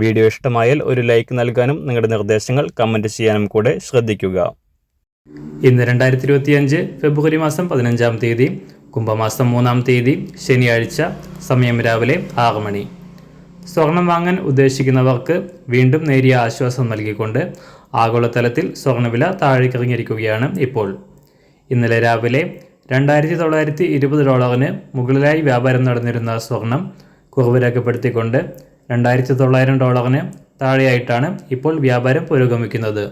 Video ഇഷ്ടമായാൽ ഒരു like നൽകാനും നിങ്ങളുടെ നിർദ്ദേശങ്ങൾ കമന്റ് ചെയ്യാനും കൂടെ ശ്രദ്ധിക്കുക. ഇന്ന് രണ്ടായിരത്തി ഇരുപത്തിയഞ്ച് ഫെബ്രുവരി മാസം പതിനഞ്ചാം തീയതി കുംഭമാസം മൂന്നാം തീയതി ശനിയാഴ്ച സമയം രാവിലെ ആറ് മണി. സ്വർണം വാങ്ങാൻ ഉദ്ദേശിക്കുന്നവർക്ക് വീണ്ടും നേരിയ ആശ്വാസം നൽകിക്കൊണ്ട് ആഗോളതലത്തിൽ സ്വർണവില താഴേക്കിറങ്ങിയിരിക്കുകയാണ് ഇപ്പോൾ. ഇന്നലെ രാവിലെ രണ്ടായിരത്തി തൊള്ളായിരത്തി ഇരുപത് ഡോളറിന് മുകളിലായി വ്യാപാരം നടന്നിരുന്ന സ്വർണം കുറവ് രേഖപ്പെടുത്തിക്കൊണ്ട് രണ്ടായിരത്തി തൊള്ളായിരം ഡോളറിന് താഴെയായിട്ടാണ് ഇപ്പോൾ വ്യാപാരം പുരോഗമിക്കുന്നത്.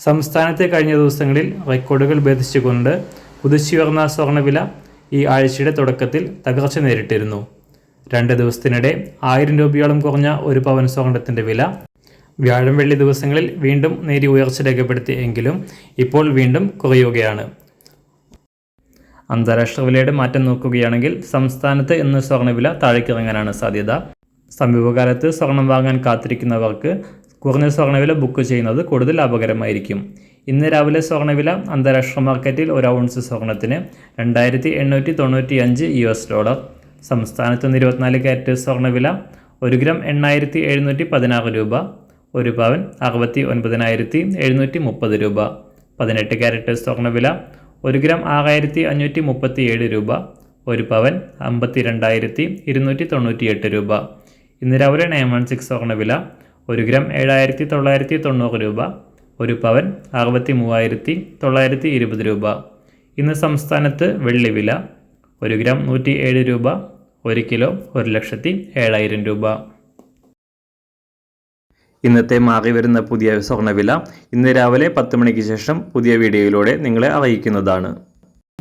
സംസ്ഥാനത്തെ കഴിഞ്ഞ ദിവസങ്ങളിൽ റെക്കോർഡുകൾ ഭേദിച്ചുകൊണ്ട് കുതിച്ചുയർന്ന സ്വർണവില ഈ ആഴ്ചയുടെ തുടക്കത്തിൽ തകർച്ച നേരിട്ടിരുന്നു. രണ്ട് ദിവസത്തിനിടെ ആയിരം രൂപയോളം കുറഞ്ഞ ഒരു പവൻ സ്വർണത്തിന്റെ വില വ്യാഴം വെള്ളി ദിവസങ്ങളിൽ വീണ്ടും നേരി ഉയർച്ച രേഖപ്പെടുത്തി എങ്കിലും ഇപ്പോൾ വീണ്ടും കുറയുകയാണ്. അന്താരാഷ്ട്ര വിലയുടെ മാറ്റം നോക്കുകയാണെങ്കിൽ സംസ്ഥാനത്ത് ഇന്ന് സ്വർണവില താഴേക്കിറങ്ങാനാണ് സാധ്യത. സമീപകാലത്ത് സ്വർണം വാങ്ങാൻ കാത്തിരിക്കുന്നവർക്ക് കുറഞ്ഞ സ്വർണവില ബുക്ക് ചെയ്യുന്നത് കൂടുതൽ ലാഭകരമായിരിക്കും. ഇന്ന് രാവിലെ സ്വർണവില അന്താരാഷ്ട്ര മാർക്കറ്റിൽ ഒരു ഔൺസ് സ്വർണത്തിന് രണ്ടായിരത്തി എണ്ണൂറ്റി തൊണ്ണൂറ്റി അഞ്ച് യു എസ് ഡോളർ സംസ്ഥാനത്ത് നിന്ന് ഇരുപത്തിനാല് ക്യാരറ്റ് സ്വർണവില ഒരു ഗ്രാം എണ്ണായിരത്തി എഴുന്നൂറ്റി പതിനാറ് രൂപ ഒരു പവൻ അറുപത്തി ഒൻപതിനായിരത്തി എഴുന്നൂറ്റി മുപ്പത് രൂപ. പതിനെട്ട് ക്യാരറ്റ് സ്വർണവില ഒരു ഗ്രാം ആറായിരത്തി അഞ്ഞൂറ്റി മുപ്പത്തി ഏഴ് രൂപ ഒരു പവൻ അമ്പത്തി രണ്ടായിരത്തി ഇരുന്നൂറ്റി തൊണ്ണൂറ്റിയെട്ട് രൂപ. ഇന്ന് രാവിലെ നയൻ വൺ സിക്സ് സ്വർണ വില ഒരു ഗ്രാം ഏഴായിരത്തി തൊള്ളായിരത്തി തൊണ്ണൂറ് രൂപ ഒരു പവൻ അറുപത്തി മൂവായിരത്തി തൊള്ളായിരത്തി ഇരുപത് രൂപ. ഇന്ന് സംസ്ഥാനത്ത് വെള്ളി വില ഒരു ഗ്രാം നൂറ്റി ഏഴ് രൂപ ഒരു കിലോ ഒരു ലക്ഷത്തി ഏഴായിരം രൂപ. ഇന്നത്തെ മാറി വരുന്ന പുതിയ സ്വർണവില ഇന്ന് രാവിലെ പത്ത് മണിക്ക് ശേഷം പുതിയ വീഡിയോയിലൂടെ നിങ്ങളെ അറിയിക്കുന്നതാണ്.